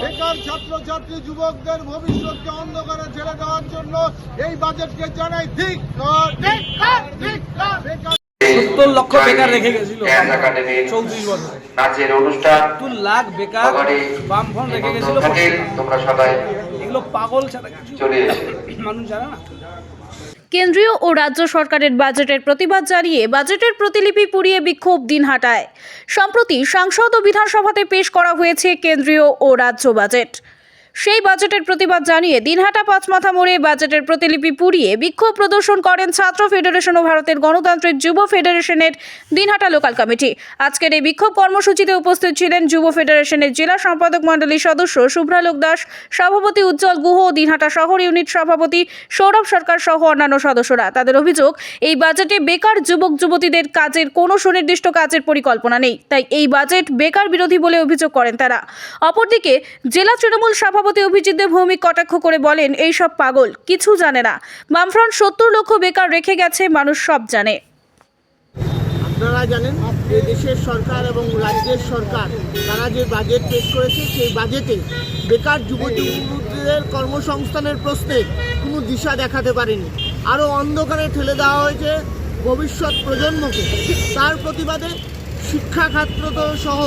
বেকার ছাত্রছাত্রী যুবকদের ভবিষ্যৎকে অন্ধকারে ছেড়ে দেওয়ার জন্য এই বাজেটকে জানাই ঠিক সত্তর লক্ষ বেকার রেখে গেছিল। ড্যান্স চৌত্রিশ বছর। নাচের অনুষ্ঠান সত্তর লাখ বেকার বাবারে বামফ্রন্ট রেখে গেছিল। তোমরা সবাই এগুলো পাগল ছাড়া কিছু মানুষ জানে না। কেন্দ্রীয় ও রাজ্য সরকারের বাজেটের প্রতিবাদ জানিয়ে বাজেটের প্রতিলিপি পুড়িয়ে বিক্ষোভ দিন দিনহাটায় সম্প্রতি সাংসদ ও বিধানসভাতে পেশ করা হয়েছে কেন্দ্রীয় ও রাজ্য বাজেট। সেই বাজেটের প্রতিবাদ জানিয়ে দিনহাটা পাঁচমাথা মোড়ে বাজেটের প্রতিলিপি পুড়িয়ে বিক্ষোভ প্রদর্শন করেন ছাত্র ফেডারেশন ও ভারতের গণতান্ত্রিক যুব ফেডারেশনের দিনহাটা লোকাল কমিটি। আজকের এই বিক্ষোভ কর্মসূচিতে উপস্থিত ছিলেন যুব ফেডারেশনের জেলা সম্পাদক মণ্ডলীর সদস্য শুভ্রালোক দাস, সভাপতি উজ্জ্বল গুহ, দিনহাটা শহর ইউনিট সভাপতি সৌরভ সরকার সহ অন্যান্য সদস্যরা। তাদের অভিযোগ, এই বাজেটে বেকার যুবক যুবতীদের কাজের কোনো সুনির্দিষ্ট কাজের পরিকল্পনা নেই, তাই এই বাজেট বেকার বিরোধী বলে অভিযোগ করেন তারা। অপরদিকে, জেলা তৃণমূল সভাপতি অভিজিৎ দেব ভৌমিক কটাক্ষ করে বলেন, এই সব পাগল, কিছু জানে না। বামফ্রন্ট সত্তর লক্ষ বেকার রেখে গেছে, মানুষ সব জানে। আপনারা জানেন যে দেশের সরকার এবং রাজ্যের সরকার, তারা যে বাজেট পেশ করেছে, সেই বাজেটে বেকার যুব যুবতীদের কর্মসংস্থানের প্রশ্নে কোনো দিশা দেখাতে পারেনি। আরও অন্ধকারে ঠেলে দেওয়া হয়েছে ভবিষ্যৎ প্রজন্মকে। তার প্রতিবাদে শিক্ষা খাত্র সহ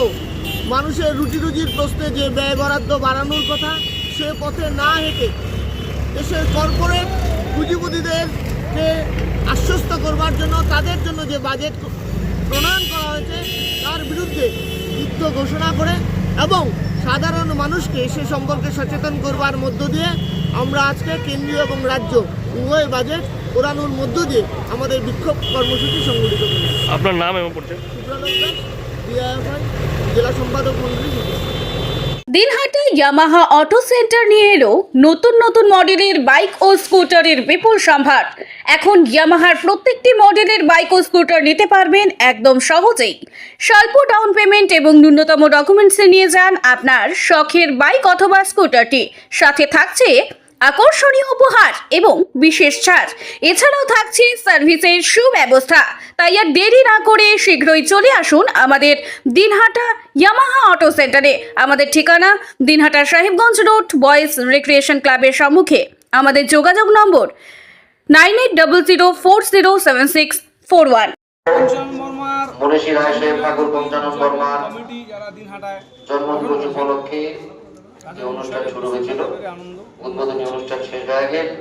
মানুষের রুটি রুজির প্রশ্নে যে ব্যয় বরাদ্দ বাড়ানোর কথা সে পথে না হেঁটে দেশের কর্পোরেট পুঁজিপতিদেরকে আশ্বস্ত করবার জন্য তাদের জন্য যে বাজেট প্রণয়ন করা হয়েছে তার বিরুদ্ধে যুদ্ধ ঘোষণা করে এবং সাধারণ মানুষকে সে সম্পর্কে সচেতন করবার মধ্য দিয়ে আমরা আজকে কেন্দ্রীয় এবং রাজ্য উভয় বাজেট পোড়ানোর মধ্য দিয়ে আমাদের বিক্ষোভ কর্মসূচি সংগঠিত করেছি আপনার নাম এবং পরিচয়? সদস্য ইয়ামাহা অটো সেন্টার নিয়ে এলো নতুন নতুন মডেলের বাইক ও স্কুটারের বিপুল সম্ভার। এখন ইয়ামাহার প্রত্যেকটি মডেলের বাইক ও স্কুটার নিতে পারবেন একদম সহজেই। স্বল্প ডাউন পেমেন্ট এবং ন্যূনতম ডকুমেন্টসে নিয়ে যান আপনার শখের বাইক অথবা স্কুটারটি। সাথে থাকছে আকর্ষণীয় উপহার এবং বিশেষ ছাড় এছাড়াও থাকছে সার্ভিসের সুব্যবস্থা। তাই আর দেরি না করে শীঘ্রই চলে আসুন আমাদের দিনহাটা ইয়ামাহা অটো সেন্টারে। আমাদের ঠিকানা Dinhata Sahebganj road boys recreation ক্লাবের সম্মুখে। আমাদের যোগাযোগ নম্বর nine eight double zero four zero seven six four one. Manishi Roy সাহেব ঠাকুর পঞ্চানন বর্মার জন্মদিবস উপলক্ষে যে অনুষ্ঠান শুরু হয়েছিল। উদ্বোধনী অনুষ্ঠান শেষ হয়ে গেলে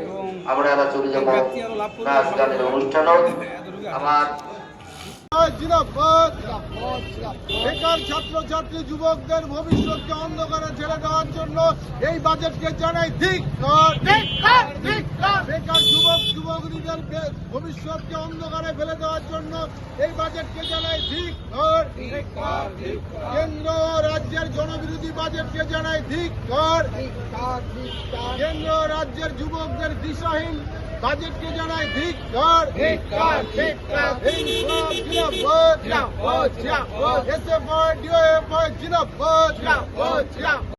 আমরা এবার চলে যাব ব্যক্তি আরও লাভ করবে। নাচ গানের অনুষ্ঠানও আমার জিন্দাবাদ বেকার ছাত্রছাত্রী যুবকদের ভবিষ্যৎকে অন্ধকারে ছেড়ে দেওয়ার জন্য এই বাজেটকে জানাই ঠিক বেকার যুবক যুবকদের ভবিষ্যৎকে অন্ধকারে ফেলে দেওয়ার জন্য এই বাজেটকে জানাই ঠিক কেন্দ্র রাজ্যের জনবিরোধী বাজেটকে জানাই ঠিক কেন্দ্র রাজ্যের যুবকদের দিশাহীন বাজেটকে এসএফআই ডিওএফআই জিন্দাবাদ